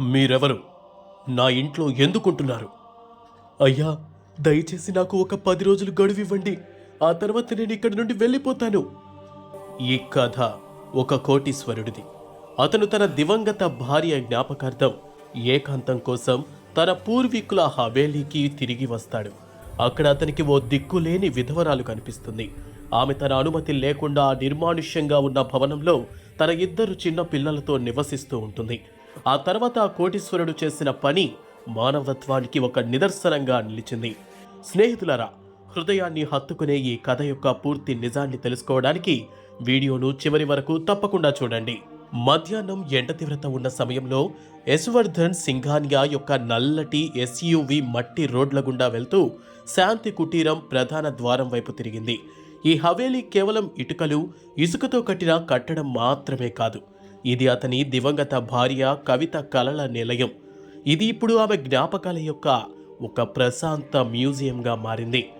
మీరెవరు? నా ఇంట్లో ఎందుకుంటున్నారు? అయ్యా దయచేసి నాకు ఒక పది రోజులు గడువు ఇవ్వండి. ఆ తర్వాత నేను ఇక్కడి నుండి వెళ్ళిపోతాను. ఈ కథ ఒక కోటీశ్వరుడిది. అతను తన దివంగత భార్య జ్ఞాపకార్థం ఏకాంతం కోసం తన పూర్వీకుల హవేలీకి తిరిగి వస్తాడు. అక్కడ అతనికి ఓ దిక్కులేని విధవరాలు కనిపిస్తుంది. ఆమె తన అనుమతి లేకుండా నిర్మానుష్యంగా ఉన్న భవనంలో తన ఇద్దరు చిన్న పిల్లలతో నివసిస్తూ ఉంటుంది. ఆ తర్వాత ఆ కోటీశ్వరుడు చేసిన పని మానవత్వానికి ఒక నిదర్శనంగా నిలిచింది. స్నేహితులరా హృదయాన్ని హత్తుకునే ఈ కథ యొక్క పూర్తి నిజాన్ని తెలుసుకోవడానికి వీడియోను చివరి వరకు తప్పకుండా చూడండి. మధ్యాహ్నం ఎండ తీవ్రత ఉన్న సమయంలో యశ్వర్ధన్ సింఘానియా యొక్క నల్లటి ఎస్యూవి మట్టి రోడ్ల గుండా వెళ్తూ శాంతి కుటీరం ప్రధాన ద్వారం వైపు తిరిగింది. ఈ హవేలీ కేవలం ఇటుకలు ఇసుకతో కట్టిన కట్టడం మాత్రమే కాదు. ఇది అతని దివంగత భార్య కవిత కలల నిలయం. ఇది ఇప్పుడు ఆమె జ్ఞాపకాల యొక్క ఒక ప్రశాంత మ్యూజియంగా మారింది.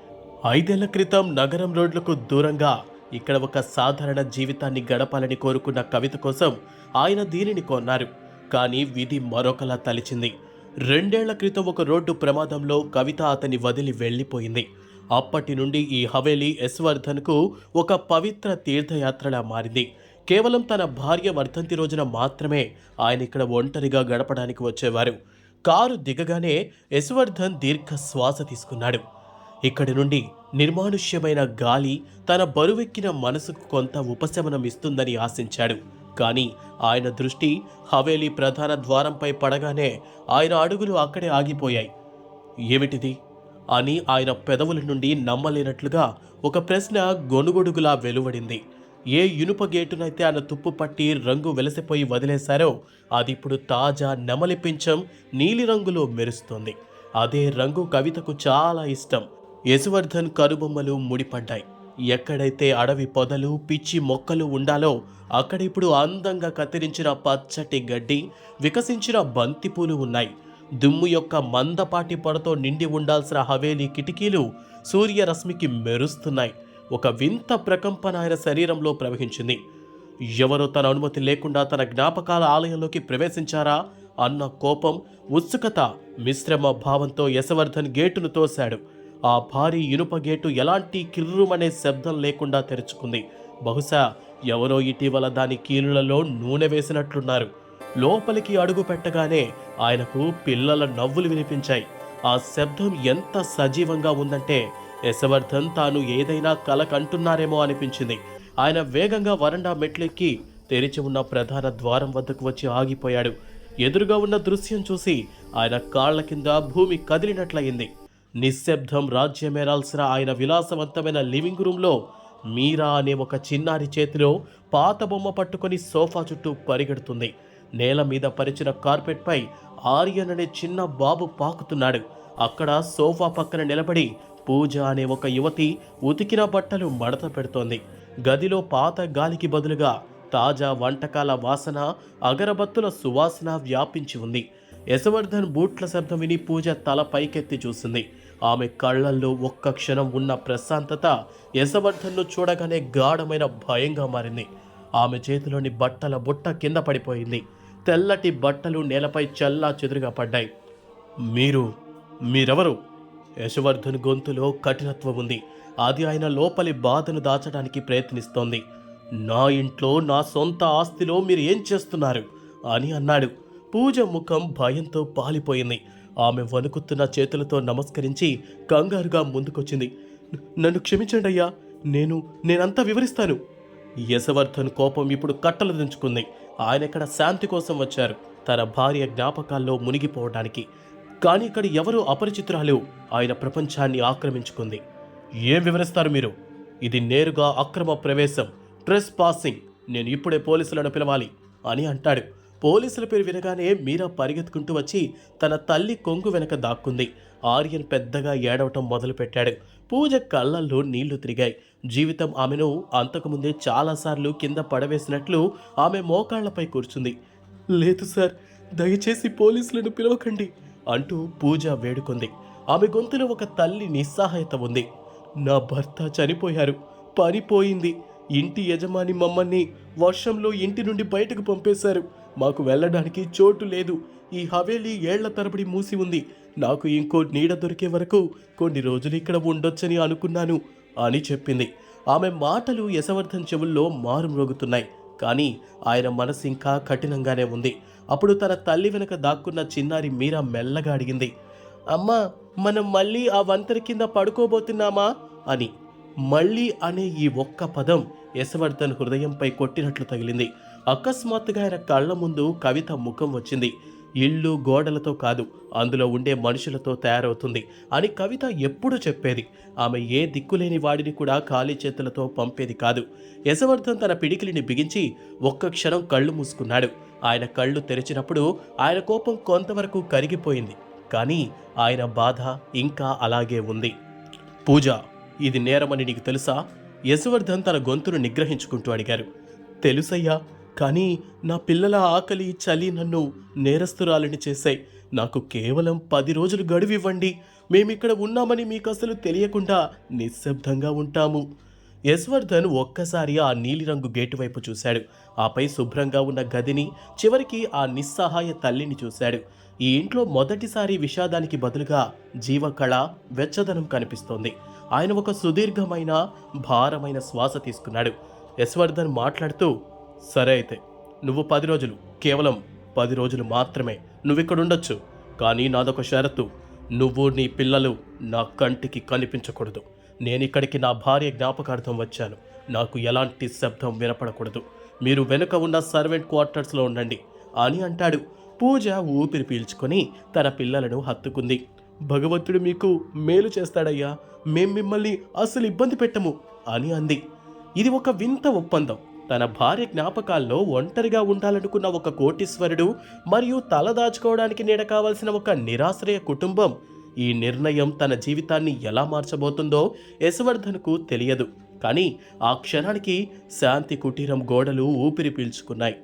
ఐదేళ్ళ క్రితం నగరం రోడ్లకు దూరంగా ఇక్కడ ఒక సాధారణ జీవితాన్ని గడపాలని కోరుకున్న కవిత కోసం ఆయన దీనిని కొన్నారు. కానీ విధి మరొకలా తలిచింది. రెండేళ్ళ క్రితం ఒక రోడ్డు ప్రమాదంలో కవిత అతని వదిలి వెళ్ళిపోయింది. అప్పటి నుండి ఈ హవేలీ యశ్వర్ధన్కు ఒక పవిత్ర తీర్థయాత్రలా మారింది. కేవలం తన భార్య వర్ధంతి రోజున మాత్రమే ఆయన ఇక్కడ ఒంటరిగా గడపడానికి వచ్చేవారు. కారు దిగగానే యశ్వర్ధన్ దీర్ఘ శ్వాస తీసుకున్నాడు. ఇక్కడి నుండి నిర్మానుష్యమైన గాలి తన బరువెక్కిన మనసుకు కొంత ఉపశమనం ఇస్తుందని ఆశించాడు. కానీ ఆయన దృష్టి హవేలీ ప్రధాన ద్వారంపై పడగానే ఆయన అడుగులు అక్కడే ఆగిపోయాయి. ఏమిటిది? అని ఆయన పెదవుల నుండి నమ్మలేనట్లుగా ఒక ప్రశ్న గొనుగొడుగులా వెలువడింది. ఏ ఇనుప గేటునైతే ఆయన తుప్పు పట్టి రంగు వెలసిపోయి వదిలేశారో అది ఇప్పుడు తాజా నెమలి పింఛం నీలిరంగులో మెరుస్తుంది. అదే రంగు కవితకు చాలా ఇష్టం. యశువర్ధన్ కనుబొమ్మలు ముడిపడ్డాయి. ఎక్కడైతే అడవి పొదలు పిచ్చి మొక్కలు ఉండాలో అక్కడ ఇప్పుడు అందంగా కత్తిరించిన పచ్చటి గడ్డి వికసించిన బంతిపూలు ఉన్నాయి. దుమ్ము యొక్క మందపాటి పొరతో నిండి ఉండాల్సిన హవేలీ కిటికీలు సూర్యరశ్మికి మెరుస్తున్నాయి. ఒక వింత ప్రకంపన ఆయన శరీరంలో ప్రవహించింది. ఎవరో తన అనుమతి లేకుండా తన జ్ఞాపకాల ఆలయంలోకి ప్రవేశించారా అన్న కోపం ఉత్సుకత మిశ్రమ భావంతో యశవర్ధన్ గేటును తోశాడు. ఆ భారీ ఇనుప గేటు ఎలాంటి కిర్రుమనే శబ్దం లేకుండా తెరుచుకుంది. బహుశా ఎవరో ఇటీవల దాని కీలులలో నూనె వేసినట్లున్నారు. లోపలికి అడుగు పెట్టగానే ఆయనకు పిల్లల నవ్వులు వినిపించాయి. ఆ శబ్దం ఎంత సజీవంగా ఉందంటే యశవర్ధన్ తాను ఏదైనా కల కంటున్నారేమో అనిపించింది. ఆయన వేగంగా వరండా మెట్లెక్కి తెరిచి ఉన్న ప్రధాన ద్వారం వద్దకు వచ్చి ఆగిపోయాడు. ఎదురుగా ఉన్న దృశ్యం చూసి ఆయన కాళ్ళ కింద భూమి కదిలినట్లయింది. నిశ్శబ్దం రాజ్యమేరాల్సిన ఆయన విలాసవంతమైన లివింగ్ రూమ్లో మీరా అనే ఒక చిన్నారి చేతిలో పాత బొమ్మ పట్టుకొని సోఫా చుట్టూ పరిగెడుతుంది. నేల మీద పరిచిన కార్పెట్పై ఆర్యన్ అనే చిన్న బాబు పాకుతున్నాడు. అక్కడ సోఫా పక్కన నిలబడి పూజ అనే ఒక యువతి ఉతికిన బట్టలు మడత పెడుతోంది. గదిలో పాత గాలికి బదులుగా తాజా వంటకాల వాసన అగరబత్తుల సువాసన వ్యాపించి ఉంది. యశవర్ధన్ బూట్ల శబ్దం విని పూజ తల పైకెత్తి చూసింది. ఆమె కళ్ళల్లో ఒక్క క్షణం ఉన్న ప్రశాంతత యశవర్ధన్ను చూడగానే గాఢమైన భయంగా మారింది. ఆమె చేతిలోని బట్టల బుట్ట కింద పడిపోయింది. తెల్లటి బట్టలు నేలపై చల్లా చెదురుగా పడ్డాయి. మీరు మీరెవరు? యశవర్ధన్ గొంతులో కఠినత్వం ఉంది. అది ఆయన లోపలి బాధను దాచడానికి ప్రయత్నిస్తోంది. నా ఇంట్లో నా సొంత ఆస్తిలో మీరు ఏం చేస్తున్నారు? అని అన్నాడు. పూజ ముఖం భయంతో పాలిపోయింది. ఆమె వణుకుతున్న చేతులతో నమస్కరించి కంగారుగా ముందుకొచ్చింది. నన్ను క్షమించండి అయ్యా నేను నేనంతా వివరిస్తాను. యశవర్ధన్ కోపం ఇప్పుడు కట్టలు దించుకుంది. ఆయన ఇక్కడ శాంతి కోసం వచ్చారు? తన భార్య జ్ఞాపకాల్లో మునిగిపోవడానికి. కానీ ఇక్కడ ఎవరో అపరిచితురాలు ఆయన ప్రపంచాన్ని ఆక్రమించుకుంది. ఏం వివరిస్తారు మీరు? ఇది నేరుగా అక్రమ ప్రవేశం. ట్రెస్ పాసింగ్ నేను ఇప్పుడే పోలీసులను పిలవాలి అని అంటాడు. పోలీసుల పేరు వినగానే మీరా పరిగెత్తుకుంటూ వచ్చి తన తల్లి కొంగు వెనక దాక్కుంది. ఆర్యన్ పెద్దగా ఏడవటం మొదలుపెట్టాడు. పూజ కళ్ళల్లో నీళ్ళు తిరిగాయి. జీవితం ఆమెను అంతకుముందే చాలాసార్లు కింద పడవేసినట్లు ఆమె మోకాళ్ళపై కూర్చుంది. లేదు సార్ దయచేసి పోలీసులను పిలవకండి. అంటూ పూజ వేడుకుంది. ఆమె గొంతులో ఒక తల్లి నిస్సహాయత ఉంది. నా భర్త చనిపోయారు. పనిపోయింది ఇంటి యజమాని మమ్మల్ని వర్షంలో ఇంటి నుండి బయటకు పంపేశారు. మాకు వెళ్ళడానికి చోటు లేదు. ఈ హవేలీ ఏళ్ళ తరబడి మూసి ఉంది. నాకు ఇంకో నీడ దొరికే వరకు కొన్ని రోజులు ఇక్కడ ఉండొచ్చని అనుకున్నాను అని చెప్పింది. ఆమె మాటలు యశవర్ధన్ చెవుల్లో మారుమ్రోగుతున్నాయి. కానీ ఆయన మనసు ఇంకా కఠినంగానే ఉంది. అప్పుడు తన తల్లి వెనక దాక్కున్న చిన్నారి మీరా మెల్లగా అడిగింది అమ్మా మనం మళ్ళీ ఆ వంతరి కింద పడుకోబోతున్నామా? అని. మళ్ళీ అనే ఈ ఒక్క పదం యశవర్ధన్ హృదయంపై కొట్టినట్లు తగిలింది. అకస్మాత్తుగా ఆయన కళ్ళ ముందు కవిత ముఖం వచ్చింది. ఇళ్ళు గోడలతో కాదు అందులో ఉండే మనుషులతో తయారవుతుంది అని కవిత ఎప్పుడూ చెప్పేది. ఆమె ఏ దిక్కులేని వాడిని కూడా ఖాళీ చేతులతో పంపేది కాదు. యశవర్ధన్ తన పిడికిలిని బిగించి ఒక్క క్షణం కళ్ళు మూసుకున్నాడు. ఆయన కళ్ళు తెరిచినప్పుడు ఆయన కోపం కొంతవరకు కరిగిపోయింది. కానీ ఆయన బాధ ఇంకా అలాగే ఉంది. పూజ ఇది నేరమని నీకు తెలుసా? యశవర్ధన్ తన గొంతును నిగ్రహించుకుంటూ అడిగారు. తెలుసయ్యా కానీ నా పిల్లల ఆకలి చలి నన్ను నేరస్తురాలిని చేశాయి. నాకు కేవలం పది రోజులు గడువివ్వండి. మేమిక్కడ ఉన్నామని మీకు అసలు తెలియకుండా నిశ్శబ్దంగా ఉంటాము. యశ్వర్ధన్ ఒక్కసారి ఆ నీలిరంగు గేటు వైపు చూశాడు. ఆపై శుభ్రంగా ఉన్న గదిని చివరికి ఆ నిస్సహాయ తల్లిని చూశాడు. ఈ ఇంట్లో మొదటిసారి విషాదానికి బదులుగా జీవకళ వెచ్చదనం కనిపిస్తోంది. ఆయన ఒక సుదీర్ఘమైన భారమైన శ్వాస తీసుకున్నాడు. యశ్వర్ధన్ మాట్లాడుతూ సరే అయితే నువ్వు పది రోజులు కేవలం పది రోజులు మాత్రమే నువ్విక్కడుండొచ్చు. కానీ నాదొక షరతు నువ్వు నీ పిల్లలు నా కంటికి కనిపించకూడదు. నేనిక్కడికి నా భార్య జ్ఞాపకార్థం వచ్చాను. నాకు ఎలాంటి శబ్దం వినపడకూడదు. మీరు వెనుక ఉన్న సర్వెంట్ క్వార్టర్స్లో ఉండండి. అని అంటాడు. పూజ ఊపిరి పీల్చుకొని తన పిల్లలను హత్తుకుంది. భగవంతుడు మీకు మేలు చేస్తాడయ్యా. మేం మిమ్మల్ని అసలు ఇబ్బంది పెట్టము అని అంది. ఇది ఒక వింత ఒప్పందం. తన భార్య జ్ఞాపకాల్లో ఒంటరిగా ఉండాలనుకున్న ఒక కోటీశ్వరుడు మరియు తలదాచుకోవడానికి నీడ కావాల్సిన ఒక నిరాశ్రయ కుటుంబం. ఈ నిర్ణయం తన జీవితాన్ని ఎలా మార్చబోతుందో యశవర్ధన్కు తెలియదు. కానీ ఆ క్షణానికి శాంతి కుటీరం గోడలు ఊపిరి పీల్చుకున్నాయి.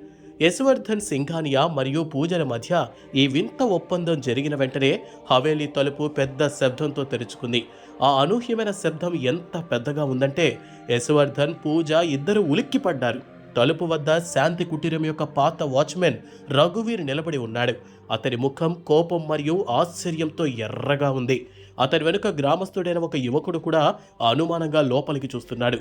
యశవర్ధన్ సింఘానియా మరియు పూజల మధ్య ఈ వింత ఒప్పందం జరిగిన వెంటనే హవేలీ తలుపు పెద్ద శబ్దంతో తెరుచుకుంది. ఆ అనూహ్యమైన శబ్దం ఎంత పెద్దగా ఉందంటే యశవర్ధన్ పూజ ఇద్దరు ఉలిక్కిపడ్డారు. తలుపు వద్ద శాంతి కుటీరం యొక్క పాత వాచ్మెన్ రఘువీర్ నిలబడి ఉన్నాడు. అతని ముఖం కోపం మరియు ఆశ్చర్యంతో ఎర్రగా ఉంది. అతని వెనుక గ్రామస్తుడైన ఒక యువకుడు కూడా అనుమానంగా లోపలికి చూస్తున్నాడు.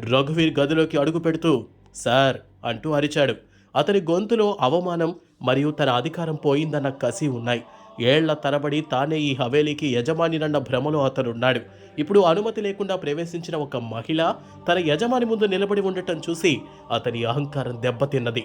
రఘువీర్ గదిలోకి అడుగు పెడుతూ సార్ అంటూ అరిచాడు. అతని గొంతులో అవమానం మరియు తన అధికారం పోయిందన్న కసి ఉన్నాయి. ఏళ్ళ తరబడి తానే ఈ హవేలీకి యజమానినన్న భ్రమలో అతనున్నాడు. ఇప్పుడు అనుమతి లేకుండా ప్రవేశించిన ఒక మహిళ తన యజమాని ముందు నిలబడి ఉండటం చూసి అతని అహంకారం దెబ్బతిన్నది.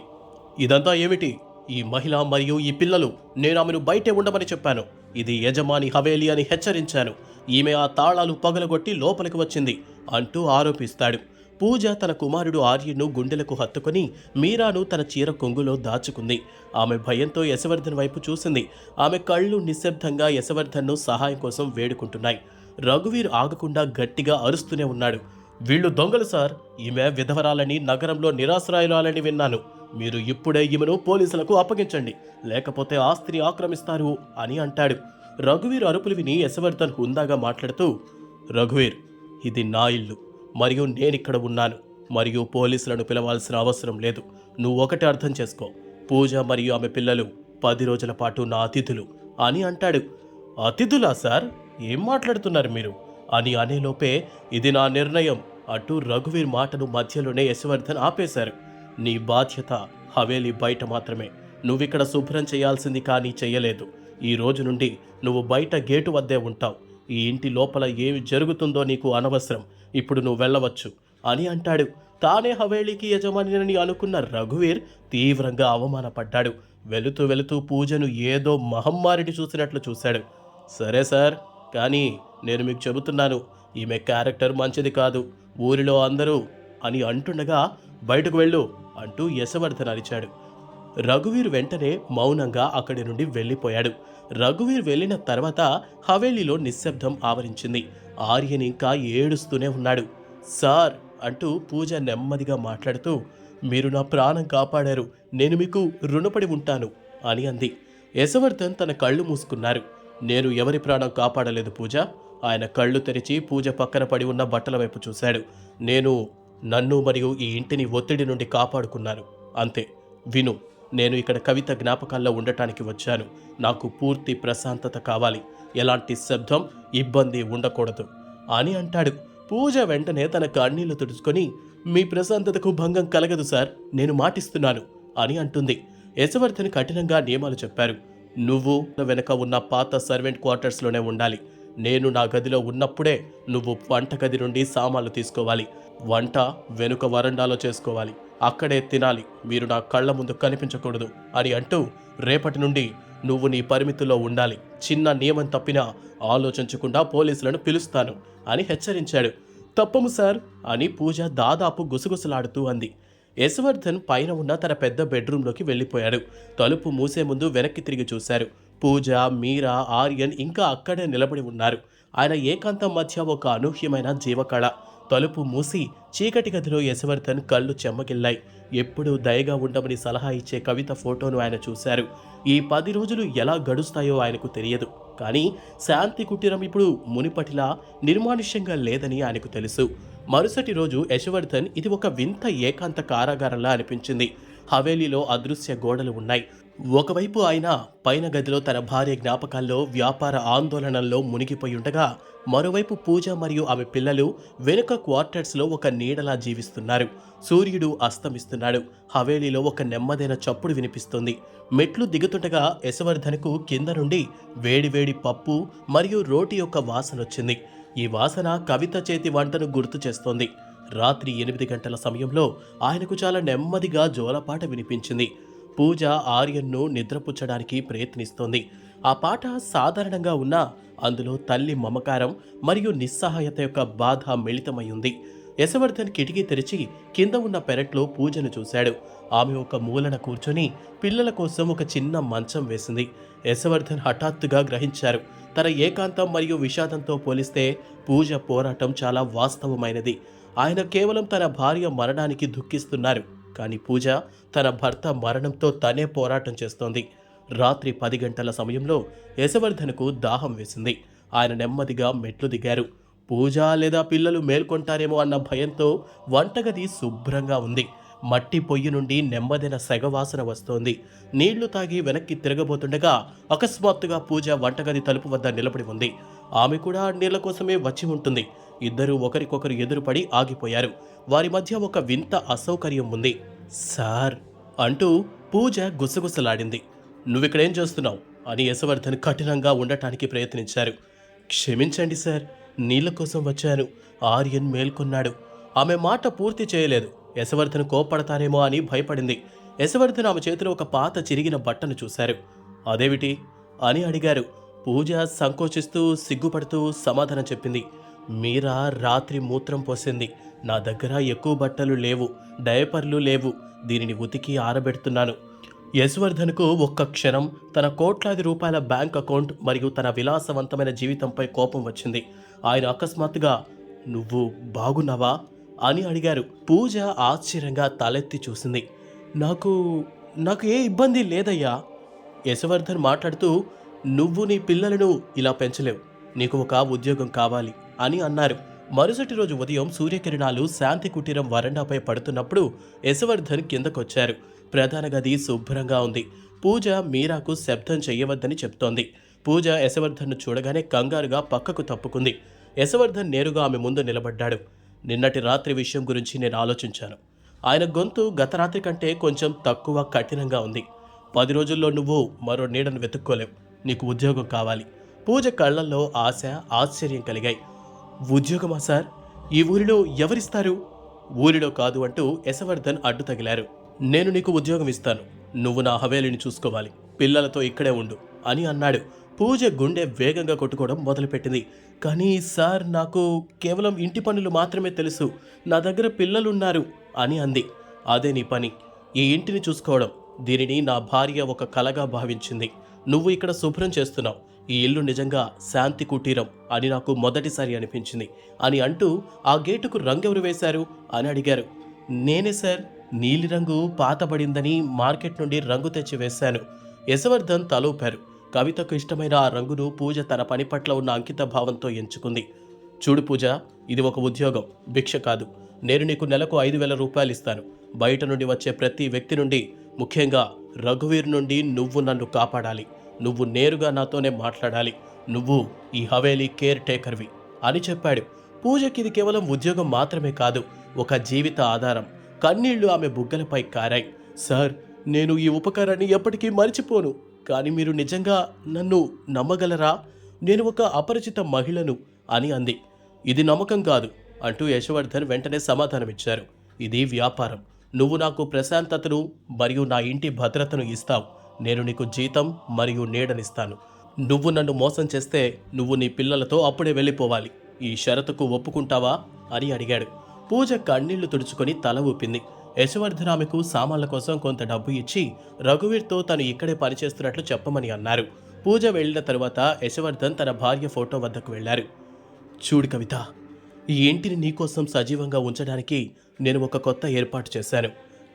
ఇదంతా ఏమిటి? ఈ మహిళ మరియు ఈ పిల్లలు. నేను ఆమెను బయటే ఉండమని చెప్పాను. ఇది యజమాని హవేలీ అని హెచ్చరించాను. ఈమె ఆ తాళాలు పగలగొట్టి లోపలికి వచ్చింది అంటూ ఆరోపిస్తాడు. పూజ తన కుమారుడు ఆర్యను గుండెలకు హత్తుకొని మీరాను తన చీర కొంగులో దాచుకుంది. ఆమె భయంతో యశవర్ధన్ వైపు చూసింది. ఆమె కళ్ళు నిశ్శబ్దంగా యశవర్ధన్ను సహాయం కోసం వేడుకుంటున్నాయి. రఘువీర్ ఆగకుండా గట్టిగా అరుస్తూనే ఉన్నాడు. వీళ్ళు దొంగలు సార్. ఈమె విధవరాలని నగరంలో నిరాశ్రాయురాలని విన్నాను. మీరు ఇప్పుడే ఈమెను పోలీసులకు అప్పగించండి. లేకపోతే ఆస్తిని ఆక్రమిస్తారు అని అంటాడు. రఘువీర్ అరుపులు విని యశవర్ధన్ హుందాగా మాట్లాడుతూ రఘువీర్ ఇది నా ఇల్లు. మరియు నేనిక్కడ ఉన్నాను. మరియు పోలీసులను పిలవాల్సిన అవసరం లేదు. నువ్వు ఒకటి అర్థం చేసుకో. పూజ మరియు ఆమె పిల్లలు పది రోజుల పాటు నా అతిథులు అని అంటాడు. అతిథులా సార్? ఏం మాట్లాడుతున్నారు మీరు? అని అనేలోపే ఇది నా నిర్ణయం అంటూ రఘువీర్ మాటను మధ్యలోనే యశవర్ధన్ ఆపేశారు. నీ బాధ్యత హవేలీ బయట మాత్రమే. నువ్విక్కడ శుభ్రం చేయాల్సింది కానీ చెయ్యలేదు. ఈ రోజు నుండి నువ్వు బయట గేటు వద్దే ఉంటావు. ఈ ఇంటి లోపల ఏమి జరుగుతుందో నీకు అనవసరం. ఇప్పుడు నువ్వు వెళ్ళవచ్చు అని అంటాడు. తానే హవేళీకి యజమానిని అనుకున్న రఘువీర్ తీవ్రంగా అవమానపడ్డాడు. వెళుతూ వెళుతూ పూజను ఏదో మహమ్మారిని చూసినట్లు చూశాడు. సరే సార్ కానీ నేను మీకు చెబుతున్నాను ఈమె క్యారెక్టర్ మంచిది కాదు ఊరిలో అందరూ అని అంటుండగా బయటకు వెళ్ళు అంటూ యశవర్ధన్ అరిచాడు. రఘువీర్ వెంటనే మౌనంగా అక్కడి నుండి వెళ్ళిపోయాడు. రఘువీర్ వెళ్ళిన తర్వాత హవేలీలో నిశ్శబ్దం ఆవరించింది. ఆర్యన్ ఇంకా ఏడుస్తూనే ఉన్నాడు. సార్ అంటూ పూజ నెమ్మదిగా మాట్లాడుతూ మీరు నా ప్రాణం కాపాడారు. నేను మీకు రుణపడి ఉంటాను అని అంది. యశవర్ధన్ తన కళ్ళు మూసుకున్నారు. నేను ఎవరి ప్రాణం కాపాడలేదు పూజ. ఆయన కళ్ళు తెరిచి పూజ పక్కన పడి ఉన్న బట్టల వైపు చూశాడు. నేను నన్ను మరియు ఈ ఇంటిని ఒత్తిడి నుండి కాపాడుకున్నాను. అంతే. విను. నేను ఇక్కడ కవిత జ్ఞాపకాల్లో ఉండటానికి వచ్చాను. నాకు పూర్తి ప్రశాంతత కావాలి. ఎలాంటి శబ్దం ఇబ్బంది ఉండకూడదు. అని అంటాడు. పూజ వెంటనే తన కన్నీళ్ళు తుడుచుకొని మీ ప్రశాంతతకు భంగం కలగదు సార్ నేను మాటిస్తున్నాను అని అంటుంది. యశవర్ధన్ కఠినంగా నియమాలు చెప్పారు. నువ్వు వెనక ఉన్న పాత సర్వెంట్ క్వార్టర్స్లోనే ఉండాలి. నేను నా గదిలో ఉన్నప్పుడే నువ్వు వంట గది నుండి సామాన్లు తీసుకోవాలి. వంట వెనుక వరండాలో చేసుకోవాలి. అక్కడే తినాలి. మీరు నా కళ్ళ ముందు కనిపించకూడదు అని అంటూ రేపటి నుండి నువ్వు నీ పరిమితిలో ఉండాలి. చిన్న నియమం తప్పినా ఆలోచించకుండా పోలీసులను పిలుస్తాను అని హెచ్చరించాడు. తప్పము సార్ అని పూజ దాదాపు గుసగుసలాడుతూ అంది. యశవర్ధన్ పైన ఉన్న తన పెద్ద బెడ్రూంలోకి వెళ్ళిపోయాడు. తలుపు మూసే ముందు వెనక్కి తిరిగి చూశారు. పూజ మీరా ఆర్యన్ ఇంకా అక్కడే నిలబడి ఉన్నారు. ఆయన ఏకాంతం మధ్య ఒక అనూహ్యమైన జీవకళ. తలుపు మూసి చీకటి గదిలో యశవర్ధన్ కళ్ళు చెమ్మగిల్లాయి. ఎప్పుడూ దయగా ఉండమని సలహా ఇచ్చే కవిత ఫోటోను ఆయన చూశారు. ఈ పది రోజులు ఎలా గడుస్తాయో ఆయనకు తెలియదు. కానీ శాంతి కుటీరం ఇప్పుడు మునిపటిలా నిర్మానుష్యంగా లేదని ఆయనకు తెలుసు. మరుసటి రోజు యశవర్ధన్ ఇది ఒక వింత ఏకాంత కారాగారంలా అనిపించింది. హవేలీలో అదృశ్య గోడలు ఉన్నాయి. ఒకవైపు ఆయన పైన గదిలో తన భార్య జ్ఞాపకాల్లో వ్యాపార ఆందోళనల్లో మునిగిపోయి ఉండగా మరోవైపు పూజ మరియు ఆమె పిల్లలు వెనుక క్వార్టర్స్లో ఒక నీడలా జీవిస్తున్నారు. సూర్యుడు అస్తమిస్తున్నాడు. హవేలీలో ఒక నెమ్మదైన చప్పుడు వినిపిస్తుంది. మెట్లు దిగుతుండగా యశవర్ధన్కు కింద నుండి వేడివేడి పప్పు మరియు రోటి యొక్క వాసన వచ్చింది. ఈ వాసన కవిత చేతి వంటను గుర్తు చేస్తోంది. రాత్రి ఎనిమిది గంటల సమయంలో ఆయనకు చాలా నెమ్మదిగా జోలపాట వినిపించింది. పూజ ఆర్యన్ను నిద్రపుచ్చడానికి ప్రయత్నిస్తోంది. ఆ పాట సాధారణంగా ఉన్నా అందులో తల్లి మమకారం మరియు నిస్సహాయత యొక్క బాధ మిళితమై ఉంది. యశవర్ధన్ కిటికీ తెరిచి కింద ఉన్న పెరట్లో పూజను చూశాడు. ఆమె ఒక మూలన కూర్చొని పిల్లల కోసం ఒక చిన్న మంచం వేసింది. యశవర్ధన్ హఠాత్తుగా గ్రహించారు తన ఏకాంతం మరియు విషాదంతో పోలిస్తే పూజ పోరాటం చాలా వాస్తవమైనది. ఆయన కేవలం తన భార్య మరణానికి దుఃఖిస్తున్నారు. కానీ పూజ తన భర్త మరణంతో తనే పోరాటం చేస్తోంది. రాత్రి పది గంటల సమయంలో యశవర్ధన్కు దాహం వేసింది. ఆయన నెమ్మదిగా మెట్లు దిగారు. పూజ లేదా పిల్లలు మేల్కొంటారేమో అన్న భయంతో వంటగది శుభ్రంగా ఉంది. మట్టి పొయ్యి నుండి నెమ్మదైన సెగవాసన వస్తోంది. నీళ్ళు తాగి వెనక్కి తిరగబోతుండగా అకస్మాత్తుగా పూజ వంటగది తలుపు వద్ద నిలబడి ఉంది. ఆమె కూడా నీళ్ళ కోసమే వచ్చి ఉంటుంది. ఇద్దరూ ఒకరికొకరు ఎదురుపడి ఆగిపోయారు. వారి మధ్య ఒక వింత అసౌకర్యం ఉంది. సార్ అంటూ పూజ గుసగుసలాడింది. నువ్విక్కడేం చేస్తున్నావు? అని యశవర్ధన్ కఠినంగా ఉండటానికి ప్రయత్నించారు. క్షమించండి సార్ నీళ్ళ కోసం వచ్చాను. ఆర్యన్ మేల్కొన్నాడు. ఆమె మాట పూర్తి చేయలేదు. యశవర్ధన్ కోప్పడతానేమో అని భయపడింది. యశవర్ధన్ ఆమె చేతిలో ఒక పాత చిరిగిన బట్టను చూశారు. అదేమిటి? అని అడిగారు. పూజ సంకోచిస్తూ సిగ్గుపడుతూ సమాధానం చెప్పింది. మీరా రాత్రి మూత్రం పోసింది. నా దగ్గర ఎక్కువ బట్టలు లేవు డయపర్లు లేవు. దీనిని ఉతికి ఆరబెడుతున్నాను. యశ్వర్ధన్కు ఒక్క క్షణం తన కోట్లాది రూపాయల బ్యాంక్ అకౌంట్ మరియు తన విలాసవంతమైన జీవితంపై కోపం వచ్చింది. ఆయన అకస్మాత్తుగా నువ్వు బాగున్నావా? అని అడిగారు. పూజ ఆశ్చర్యంగా తలెత్తి చూసింది. నాకు నాకు ఏ ఇబ్బంది లేదయ్యా. యశవర్ధన్ మాట్లాడుతూ నువ్వు నీ పిల్లలను ఇలా పెంచలేవు. నీకు ఒక ఉద్యోగం కావాలి. అని అన్నారు. మరుసటి రోజు ఉదయం సూర్యకిరణాలు శాంతి కుటీరం వరండాపై పడుతున్నప్పుడు యశవర్ధన్ కిందకొచ్చారు. ప్రధాన గది శుభ్రంగా ఉంది. పూజ మీరాకు శబ్దం చెయ్యవద్దని చెప్తోంది. పూజ యశవర్ధన్ను చూడగానే కంగారుగా పక్కకు తప్పుకుంది. యశవర్ధన్ నేరుగా ఆమె ముందు నిలబడ్డాడు. నిన్నటి రాత్రి విషయం గురించి నేను ఆలోచించాను. ఆయన గొంతు గత రాత్రి కంటే కొంచెం తక్కువ కఠినంగా ఉంది. పది రోజుల్లో నువ్వు మరో నీడను వెతుక్కోలేవు. నీకు ఉద్యోగం కావాలి. పూజ కళ్ళల్లో ఆశ ఆశ్చర్యం కలిగాయి. ఉద్యోగమా సార్? ఈ ఊరిలో ఎవరిస్తారు? ఊరిలో కాదు అంటూ యశవర్ధన్ అడ్డు తగిలారు. నేను నీకు ఉద్యోగం ఇస్తాను. నువ్వు నా హవేలిని చూసుకోవాలి. పిల్లలతో ఇక్కడే ఉండు అని అన్నాడు. పూజ గుండె వేగంగా కొట్టుకోవడం మొదలుపెట్టింది. కానీ సార్ నాకు కేవలం ఇంటి పనులు మాత్రమే తెలుసు. నా దగ్గర పిల్లలున్నారు అని అంది. అదే నీ పని. ఈ ఇంటిని చూసుకోవడం. దీనిని నా భార్య ఒక కలగా భావించింది. నువ్వు ఇక్కడ శుభ్రం చేస్తున్నావు. ఈ ఇల్లు నిజంగా శాంతి కుటీరం అని నాకు మొదటిసారి అనిపించింది అని అంటూ ఆ గేటుకు రంగెవరు వేశారు అని అడిగారు. నేనే సార్ నీలిరంగు పాతబడిందని మార్కెట్ నుండి రంగు తెచ్చి వేశాను. యశవర్ధన్ తలూపారు. కవితకు ఇష్టమైన ఆ రంగును పూజ తన పని పట్ల ఉన్న అంకిత భావంతో ఎంచుకుంది. చూడు పూజ ఇది ఒక ఉద్యోగం భిక్ష కాదు. నేను నీకు నెలకు ఐదు వేల రూపాయలు ఇస్తాను. బయట నుండి వచ్చే ప్రతి వ్యక్తి నుండి ముఖ్యంగా రఘువీర్ నుండి నువ్వు నన్ను కాపాడాలి. నువ్వు నేరుగా నాతోనే మాట్లాడాలి. నువ్వు ఈ హవేలీ కేర్ టేకర్వి అని చెప్పాడు. పూజకి ఇది కేవలం ఉద్యోగం మాత్రమే కాదు ఒక జీవిత ఆధారం. కన్నీళ్ళు ఆమె బుగ్గలపై కారాయి. సార్ నేను ఈ ఉపకారాన్ని ఎప్పటికీ మర్చిపోను కానీ మీరు నిజంగా నన్ను నమ్మగలరా? నేను ఒక అపరిచిత మహిళను అని అంది. ఇది నమ్మకం కాదు అంటూ యశవర్ధన్ వెంటనే సమాధానమిచ్చారు. ఇది వ్యాపారం. నువ్వు నాకు ప్రశాంతతను మరియు నా ఇంటి భద్రతను ఇస్తావు. నేను నీకు జీతం మరియు నీడనిస్తాను. నువ్వు నన్ను మోసం చేస్తే నువ్వు నీ పిల్లలతో అప్పుడే వెళ్ళిపోవాలి. ఈ షరతుకు ఒప్పుకుంటావా? అని అడిగాడు. పూజ కన్నీళ్ళు తుడుచుకొని తల ఊపింది. యశవర్ధన్ ఆమెకు సామాన్ల కోసం కొంత డబ్బు ఇచ్చి రఘువీర్తో తను ఇక్కడే పనిచేస్తున్నట్లు చెప్పమని అన్నారు. పూజ వెళ్ళిన తరువాత యశవర్ధన్ తన భార్య ఫోటో వద్దకు వెళ్ళారు చూడు కవిత ఈ ఇంటిని నీకోసం సజీవంగా ఉంచడానికి నేను ఒక కొత్త ఏర్పాటు చేశాను.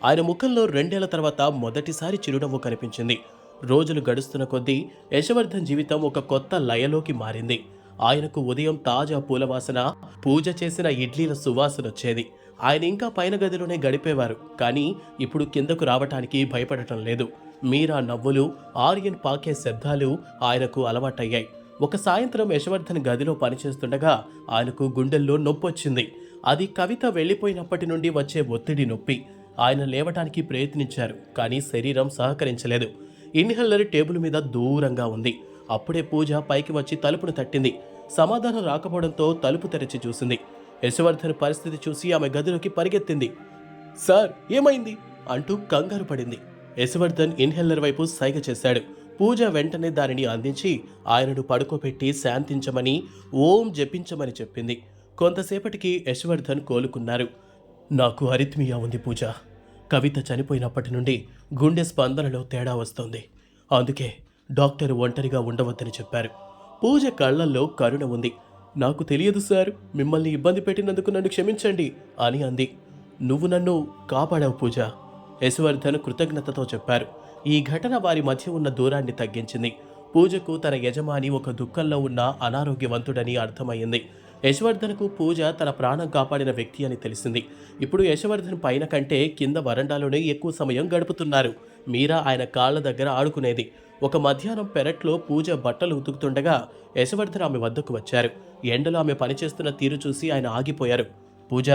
ఆయన ముఖంలో రెండేళ్ళ తర్వాత మొదటిసారి చిరునవ్వు కనిపించింది. రోజులు గడుస్తున్న కొద్దీ యశవర్ధన్ జీవితం ఒక కొత్త లయలోకి మారింది. ఆయనకు ఉదయం తాజా పూల వాసన పూజ చేసిన ఇడ్లీల సువాసన వచ్చేది. ఆయన ఇంకా పైన గదిలోనే గడిపేవారు కానీ ఇప్పుడు కిందకు రావటానికి భయపడటం లేదు. మీరా నవ్వులు ఆర్యన్ పాకే శబ్దాలు ఆయనకు అలవాటయ్యాయి. ఒక సాయంత్రం యశవర్ధన్ గదిలో పనిచేస్తుండగా ఆయనకు గుండెల్లో నొప్పొచ్చింది. అది కవిత వెళ్ళిపోయినప్పటి నుండి వచ్చే ఒత్తిడి నొప్పి. ఆయన లేవటానికి ప్రయత్నించారు కానీ శరీరం సహకరించలేదు. ఇన్హెల్లర్ టేబుల్ మీద దూరంగా ఉంది. అప్పుడే పూజ పైకి వచ్చి తలుపును తట్టింది. సమాధానం రాకపోవడంతో తలుపు తెరిచి చూసింది. యశవర్ధన్ పరిస్థితి చూసి ఆమె గదిలోకి పరిగెత్తింది. సార్ ఏమైంది? అంటూ కంగారు పడింది. యశవర్ధన్ ఇన్హెల్లర్ వైపు సైగ చేశాడు. పూజ వెంటనే దానిని అందించి ఆయనను పడుకోబెట్టి శాంతించమని ఓం జపించమని చెప్పింది. కొంతసేపటికి యశ్వర్ధన్ కోలుకున్నారు. నాకు అరిత్మియా ఉంది పూజ. కవిత చనిపోయినప్పటి నుండి గుండె స్పందనలో తేడా వస్తోంది. అందుకే డాక్టర్ ఒంటరిగా ఉండవద్దని చెప్పారు. పూజ కళ్ళల్లో కరుణ ఉంది. నాకు తెలియదు సార్ మిమ్మల్ని ఇబ్బంది పెట్టినందుకు నన్ను క్షమించండి అని అంది. నువ్వు నన్ను కాపాడావు పూజ యశవర్ధన్ కృతజ్ఞతతో చెప్పారు. ఈ ఘటన వారి మధ్య ఉన్న దూరాన్ని తగ్గించింది. పూజకు తన యజమాని ఒక దుఃఖంలో ఉన్న అనారోగ్యవంతుడని అర్థమైంది యశవర్ధన్కు పూజ తన ప్రాణం కాపాడిన వ్యక్తి అని తెలిసింది. ఇప్పుడు యశవర్ధన్ పైన కంటే కింద వరండాలోనే ఎక్కువ సమయం గడుపుతున్నారు. మీరా ఆయన కాళ్ళ దగ్గర ఆడుకునేది. ఒక మధ్యాహ్నం పెరట్లో పూజ బట్టలు ఉతుకుతుండగా యశవర్ధన్ ఆమె వద్దకు వచ్చారు. ఎండలో ఆమె పనిచేస్తున్న తీరు చూసి ఆయన ఆగిపోయారు. పూజ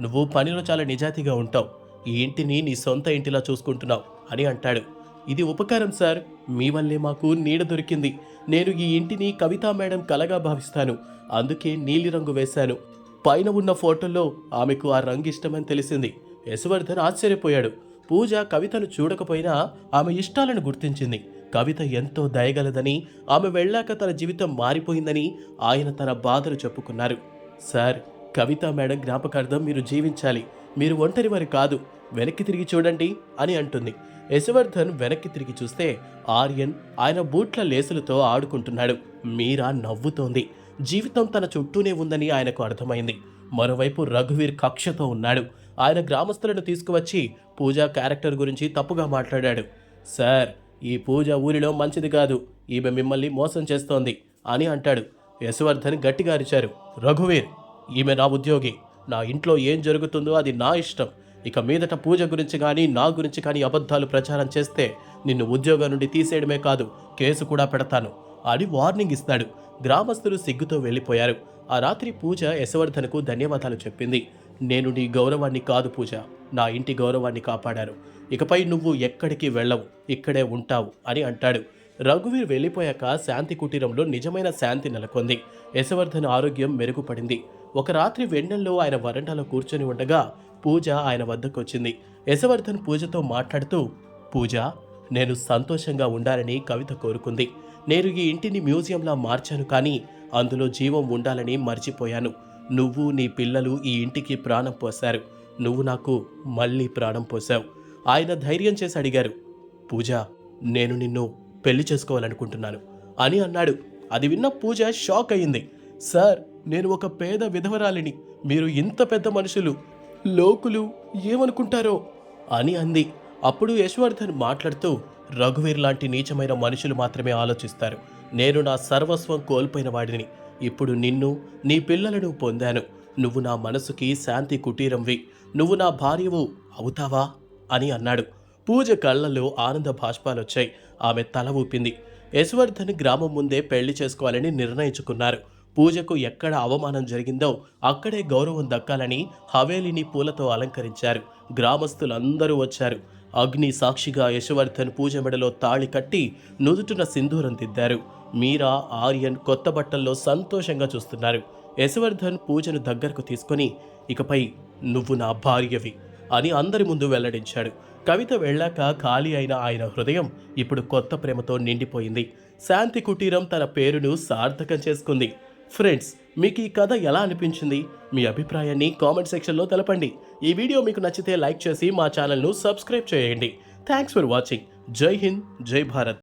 నువ్వు పనిలో చాలా నిజాయితీగా ఉంటావు. ఈ ఇంటిని నీ సొంత ఇంటిలా చూసుకుంటున్నావు అని అంటాడు. ఇది ఉపకారం సార్. మీ వల్లే మాకు నీడ దొరికింది. నేను ఈ ఇంటిని కవితా మేడం కలగా భావిస్తాను. అందుకే నీలిరంగు వేశాను. పైన ఉన్న ఫోటోలో ఆమెకు ఆ రంగు ఇష్టమని తెలిసింది. యశవర్ధన్ ఆశ్చర్యపోయాడు. పూజ కవితను చూడకపోయినా ఆమె ఇష్టాలను గుర్తించింది. కవిత ఎంతో దయగలదని ఆమె వెళ్ళాక తన జీవితం మారిపోయిందని ఆయన తన బాధలు చెప్పుకున్నారు. సార్ కవిత మేడం జ్ఞాపకార్థం మీరు జీవించాలి. మీరు ఒంటరి వారు కాదు. వెనక్కి తిరిగి చూడండి అని అంటుంది. యశవర్ధన్ వెనక్కి తిరిగి చూస్తే ఆర్యన్ ఆయన బూట్ల లేసులతో ఆడుకుంటున్నాడు. మీరా నవ్వుతోంది. జీవితం తన చుట్టూనే ఉందని ఆయనకు అర్థమైంది. మరోవైపు రఘువీర్ కక్షతో ఉన్నాడు. ఆయన గ్రామస్తులను తీసుకువచ్చి పూజా క్యారెక్టర్ గురించి తప్పుగా మాట్లాడాడు. సార్ ఈ పూజ ఊరిలో మంచిది కాదు. ఈమె మిమ్మల్ని మోసం చేస్తోంది అని అంటాడు. యశవర్ధన్ గట్టిగా అరిచారు. రఘువీర్ ఈమె నా ఉద్యోగి. నా ఇంట్లో ఏం జరుగుతుందో అది నా ఇష్టం. ఇక మీదట పూజ గురించి కానీ నా గురించి కానీ అబద్ధాలు ప్రచారం చేస్తే నిన్ను ఉద్యోగం నుండి తీసేయడమే కాదు కేసు కూడా పెడతాను అని వార్నింగ్ ఇస్తాడు. గ్రామస్తులు సిగ్గుతో వెళ్ళిపోయారు. ఆ రాత్రి పూజ యశవర్ధన్కు ధన్యవాదాలు చెప్పింది. నేను నీ గౌరవాన్ని కాదు పూజ. నా ఇంటి గౌరవాన్ని కాపాడారు. ఇకపై నువ్వు ఎక్కడికి వెళ్ళవు. ఇక్కడే ఉంటావు అని అంటాడు. రఘువీర్ వెళ్ళిపోయాక శాంతి కుటీరంలో నిజమైన శాంతి నెలకొంది. యశవర్ధన్ ఆరోగ్యం మెరుగుపడింది. ఒక రాత్రి వెన్నెల్లో ఆయన వరండాలో కూర్చొని ఉండగా పూజ ఆయన వద్దకు వచ్చింది యశవర్ధన్ పూజతో మాట్లాడుతూ పూజ నేను సంతోషంగా ఉండాలని కవిత కోరుకుంది. నేను ఈ ఇంటిని మ్యూజియంలా మార్చాను కానీ అందులో జీవం ఉండాలని మర్చిపోయాను. నువ్వు నీ పిల్లలు ఈ ఇంటికి ప్రాణం పోశారు. నువ్వు నాకు మళ్ళీ ప్రాణం పోశావు. ఆయన ధైర్యం చేసి అడిగారు పూజ నేను నిన్ను పెళ్ళి చేసుకోవాలనుకుంటున్నాను అని అన్నాడు. అది విన్న పూజ షాక్ అయింది సార్ నేను ఒక పేద విధవరాలిని. మీరు ఇంత పెద్ద మనుషులు లోకులు ఏమనుకుంటారో అని అంది. అప్పుడు యశ్వర్ధన్ మాట్లాడుతూ రఘువీర్ లాంటి నీచమైన మనుషులు మాత్రమే ఆలోచిస్తారు. నేను నా సర్వస్వం కోల్పోయిన వాడిని. ఇప్పుడు నిన్ను నీ పిల్లలను పొందాను. నువ్వు నా మనసుకి శాంతి కుటీరంవి. నువ్వు నా భార్యవు అవుతావా? అని అన్నాడు. పూజ కళ్ళలో ఆనంద భాష్పాలొచ్చాయి. ఆమె తల ఊపింది. యశ్వర్ధన్ గ్రామం ముందే పెళ్ళి చేసుకోవాలని నిర్ణయించుకున్నారు. పూజకు ఎక్కడ అవమానం జరిగిందో అక్కడే గౌరవం దక్కాలని హవేలీని పూలతో అలంకరించారు. గ్రామస్తులందరూ వచ్చారు. అగ్ని సాక్షిగా యశవర్ధన్ పూజ మెడలో తాళి కట్టి నుదుటిన సింధూరం దిద్దారు. మీరా ఆర్యన్ కొత్త బట్టల్లో సంతోషంగా చూస్తున్నారు. యశవర్ధన్ పూజను దగ్గరకు తీసుకొని ఇకపై నువ్వు నా భార్యవి అని అందరి ముందు వెల్లడించాడు. కవిత వెళ్ళాక ఖాళీ అయిన ఆయన హృదయం ఇప్పుడు కొత్త ప్రేమతో నిండిపోయింది. శాంతి కుటీరం తన పేరును సార్థకం చేసుకుంది. ఫ్రెండ్స్ మీకు ఈ కథ ఎలా అనిపించింది? మీ అభిప్రాయాన్ని కామెంట్ సెక్షన్లో తెలపండి. ఈ వీడియో మీకు నచ్చితే లైక్ చేసి మా ఛానల్ను సబ్స్క్రైబ్ చేయండి. థ్యాంక్స్ ఫర్ వాచింగ్ జై హింద్ జై భారత్.